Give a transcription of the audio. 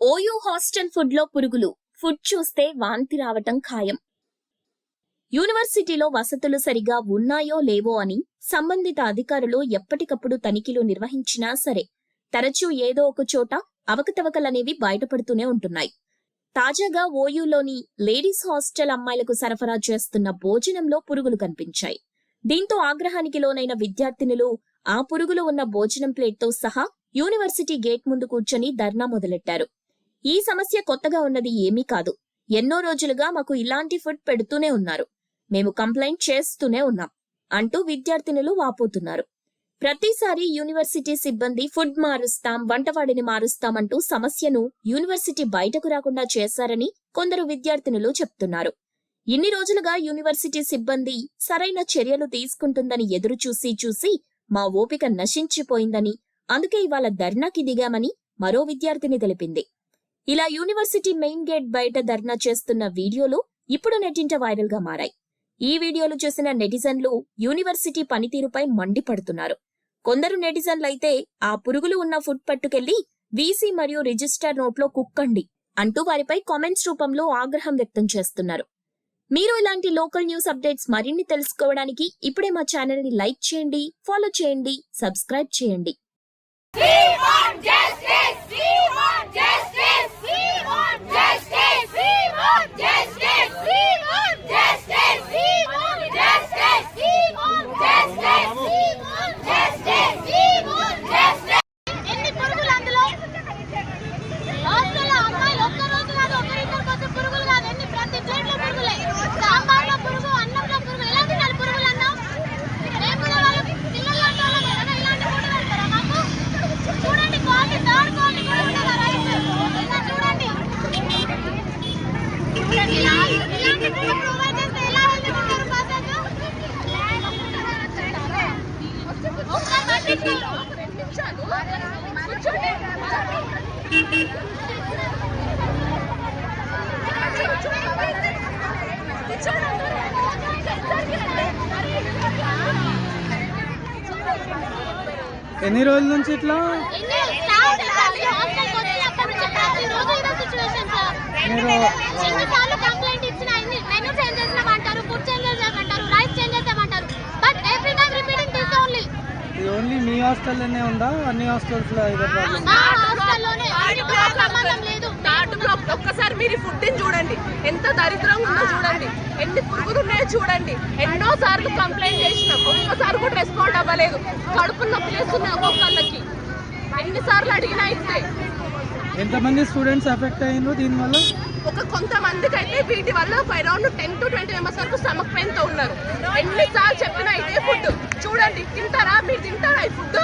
OU hostel ఫుడ్లో పురుగులు. Food చూస్తే వాంతి రావటం ఖాయం. యూనివర్సిటీలో వసతులు సరిగా ఉన్నాయో లేవో అని సంబంధిత అధికారులు ఎప్పటికప్పుడు తనిఖీలు నిర్వహించినా సరే తరచూ ఏదో ఒక చోట అవకతవకలనేవి బయటపడుతూనే ఉంటున్నాయి. తాజాగా ఓయూలోని లేడీస్ హాస్టల్ అమ్మాయిలకు సరఫరా చేస్తున్న భోజనంలో పురుగులు కనిపించాయి. దీంతో ఆగ్రహానికి లోనైన విద్యార్థినులు ఆ పురుగులు ఉన్న భోజనం ప్లేట్తో సహా యూనివర్సిటీ గేట్ ముందు కూర్చొని ధర్నా మొదలెట్టారు. ఈ సమస్య కొత్తగా ఉన్నది ఏమీ కాదు. ఎన్నో రోజులుగా మాకు ఇలాంటి ఫుడ్ పెడుతూనే ఉన్నారు. మేము కంప్లైంట్ చేస్తూనే ఉన్నాం. అంటూ విద్యార్థినులు వాపోతున్నారు. ప్రతిసారి యూనివర్సిటీ సిబ్బంది ఫుడ్ మారుస్తాం వంటవాడిని మారుస్తాం అంటూ సమస్యను యూనివర్సిటీ బయటకు రాకుండా చేశారని కొందరు విద్యార్థినులు చెప్తున్నారు. ఇన్ని రోజులుగా యూనివర్సిటీ సిబ్బంది సరైన చర్యలు తీసుకుంటుందని ఎదురు చూసి చూసి మా ఓపిక నశించిపోయిందని అందుకే ఇవాళ ధర్నాకి దిగామని మరో విద్యార్థిని తెలిపింది. ఇలా యూనివర్సిటీ మెయిన్ గేట్ బయట ధర్నా చేస్తున్న వీడియోలు ఇప్పుడు నెట్టింట వైరల్గా మారాయి. ఈ వీడియోలు చూసిన నెటిజన్లు యూనివర్సిటీ పనితీరుపై మండిపడుతున్నారు. కొందరు నెటిజన్లు అయితే ఆ పురుగులు ఉన్న ఫుడ్ పట్టుకెళ్ళి వీసీ మరియు రిజిస్టర్ నోట్లో కుక్కండి అంటూ వారిపై కామెంట్స్ రూపంలో ఆగ్రహం వ్యక్తం చేస్తున్నారు. మీరు ఇలాంటి లోకల్ న్యూస్ అప్డేట్స్ మరిన్ని తెలుసుకోవడానికి ఇప్పుడే మా ఛానల్ని లైక్ చేయండి ఫాలో చేయండి సబ్స్క్రైబ్ చేయండి. ఎన్ని రోజుల నుంచి ఇట్లా? ఎన్ని హాస్టల్లోనే ఉందా? అన్ని హాస్టల్స్లో ఇదే ఒక్కసారి మీరు ఈ ఫుడ్ చూడండి. ఎంత దరిద్రంగా ఉందో చూడండి. ఎన్ని పురుగులు ఉన్నాయో చూడండి. ఎన్నో సార్లు కంప్లైంట్ చేసినాం. ఒక్కసారి కూడా రెస్పాండ్ అవ్వలేదు. కడుపు నొప్పి చేస్తున్నాయి ఒక్కొక్కళ్ళకి. ఎన్నిసార్లు అడిగినా ఇస్తే ఎంతమంది స్టూడెంట్స్ ఎఫెక్ట్ అయ్యిండ్రు దీనివల్ల? ఒక కొంతమందికి అయితే వీటి వల్ల ఒక around ten to twenty members వరకు స్టమక్ పెయిన్తో ఉన్నారు. ఎన్నిసార్లు చెప్పినా ఇదే ఫుడ్. చూడండి తింటారా? మీరు తింటారా ఈ ఫుడ్?